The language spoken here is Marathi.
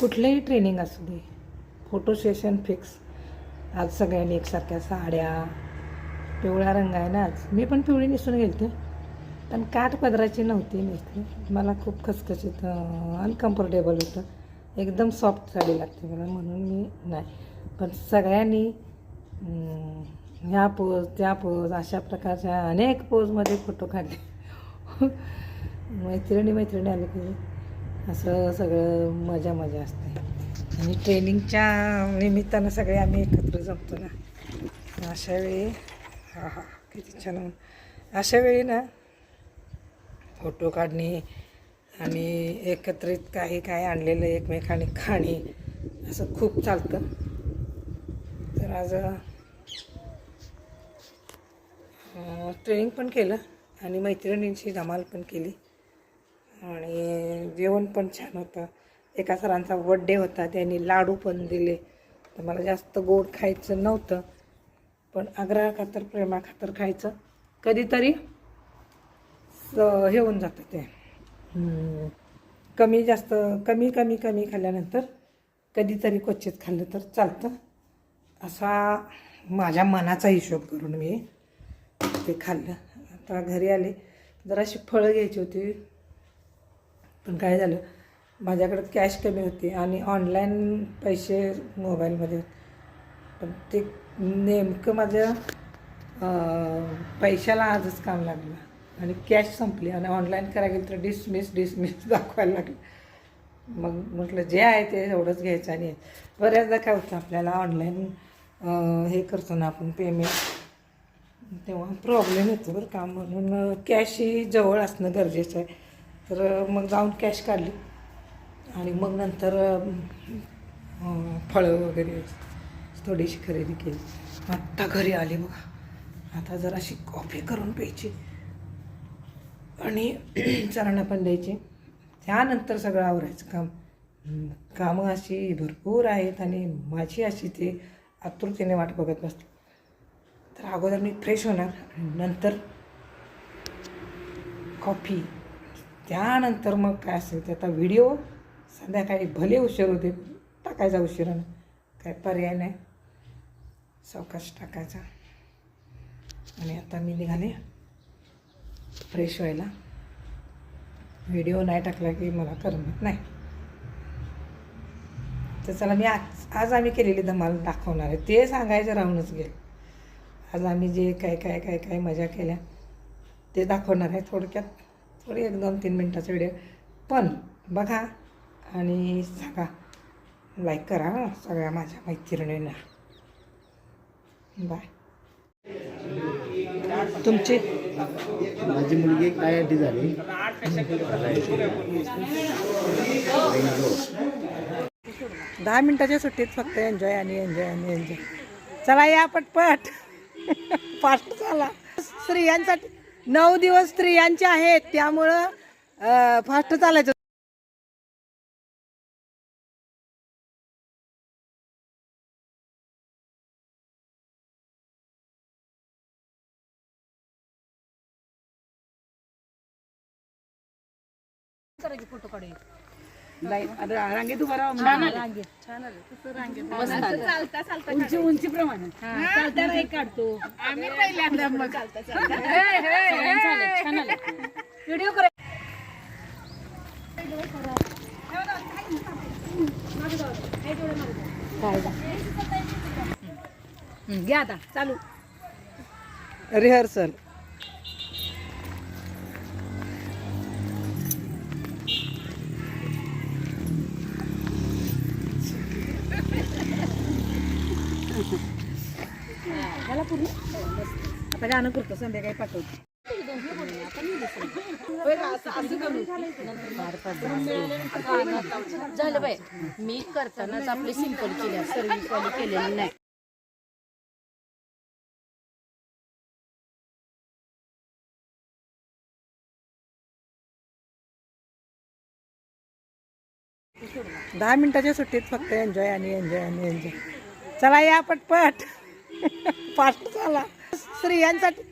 कुठलंही ट्रेनिंग असू दे. फोटो सेशन फिक्स आज सगळ्यांनी एकसारख्या साड्या पिवळा रंग आहे ना आज. मी पण पिवळी नेसून गेलते. पण काठ पदराची नव्हती नेसली. मला खूप खसखशीत अनकम्फर्टेबल होतं. एकदम सॉफ्ट साडी लागते मला म्हणून मी नाही. पण सगळ्यांनी ह्या पोज त्या पोज अशा प्रकारच्या अनेक पोजमध्ये फोटो काढले. मैत्रिणी मैत्रिणी आले की असं सगळं मजा मजा असते. आणि ट्रेनिंगच्या निमित्तानं सगळे आम्ही एकत्र जमतो ना. अशा वेळी हा हा किती छान. अशा वेळी ना फोटो काढणे आणि एकत्रित काही काय आणलेलं एकमेकाने खाणे असं खूप चालतं. तर आज ट्रेनिंग पण केलं आणि मैत्रिणींची धमाल पण केली. आणि जेवण पण छान होतं. एका सरांचा बड्डे होता त्यांनी लाडू पण दिले. तर मला जास्त गोड खायचं नव्हतं पण आग्रहाखातर खातर प्रेमा खातर खायचं. कधीतरी हे होऊन जातं ते. कमी जास्त कमी कमी कमी खाल्ल्यानंतर कधीतरी क्वचित खाल्लं तर चालतं. असा माझ्या मनाचा हिशोब करून मी ते खाल्लं. आता घरी आले जराशी फळं घ्यायची होती. पण काय झालं? माझ्याकडं कॅश कमी होती आणि ऑनलाईन पैसे मोबाईलमध्ये होते. पण ते नेमकं माझ्या पैशाला आजच काम लागलं आणि कॅश संपली आणि ऑनलाईन करायला गेलं तर डिसमिस डिसमिस दाखवायला लागलं. मग म्हटलं जे आहे ते एवढंच घ्यायचं आणि बऱ्याचदा काय होतं आपल्याला ऑनलाईन हे करतो ना आपण पेमेंट तेव्हा प्रॉब्लेम येतो बरं का. म्हणून कॅश ही जवळ असणं गरजेचं आहे. तर मग जाऊन कॅश काढली. आणि मग नंतर फळं वगैरे थोडीशी खरेदी केली. आत्ता घरी आली बघा. आता जराशी कॉफी करून प्यायची. आणि सरांना पण द्यायची. त्यानंतर सगळं आवरायचं काम. कामं अशी भरपूर आहेत आणि माझी अशी ते आतुरतेने वाट बघत बसते तर अगोदर मी फ्रेश होणार. नंतर कॉफी त्यानंतर मग काय असेल ते आता व्हिडिओ संध्याकाळी भले उशीर होते टाकायचा उशिरानं काय पर्याय नाही. सावकाश टाकायचा. आणि आता मी निघाले फ्रेश व्हायला. व्हिडिओ नाही टाकला की मला करमत नाही. तर चला मी आज आज आम्ही केलेली धमाल दाखवणार आहे. ते सांगायचं राहूनच गेलं. आज आम्ही जे काय काय काय काय मजा केल्या ते दाखवणार आहे थोडक्यात. थोडी एक दोन तीन मिनटाचा व्हिडिओ. पण बघा आणि सांगा. लाईक करा सगळ्या माझ्या मैत्रिणींना. बाय तुमची? माझी मुलगी एक आय आय टी झाली. दहा मिनिटाच्या सुट्टीत फक्त एन्जॉय आणि एन्जॉय आणि एन्जॉय चला या पटपट. फास्ट चला स्त्रियांसाठी नऊ दिवस स्त्रियांचे आहेत त्यामुळं फास्ट चालायचं. रांगेत उभा राहा उंची उंची प्रमाणे काढतो. आम्ही पहिल्यांदा मग. व्हिडिओ करा. घ्या आता. चालू. रिहर्सल. आता गाणं करतो संध्याकाळी पाठवतो. झालं बाय मी करतानाच आपली सिंपल केल्या सर्विस वाली केलेली नाही. दहा मिनिटाच्या सुट्टीत फक्त एन्जॉय आणि एन्जॉय आणि एन्जॉय चला या पटपट. फास्ट चला स्त्रियांसाठी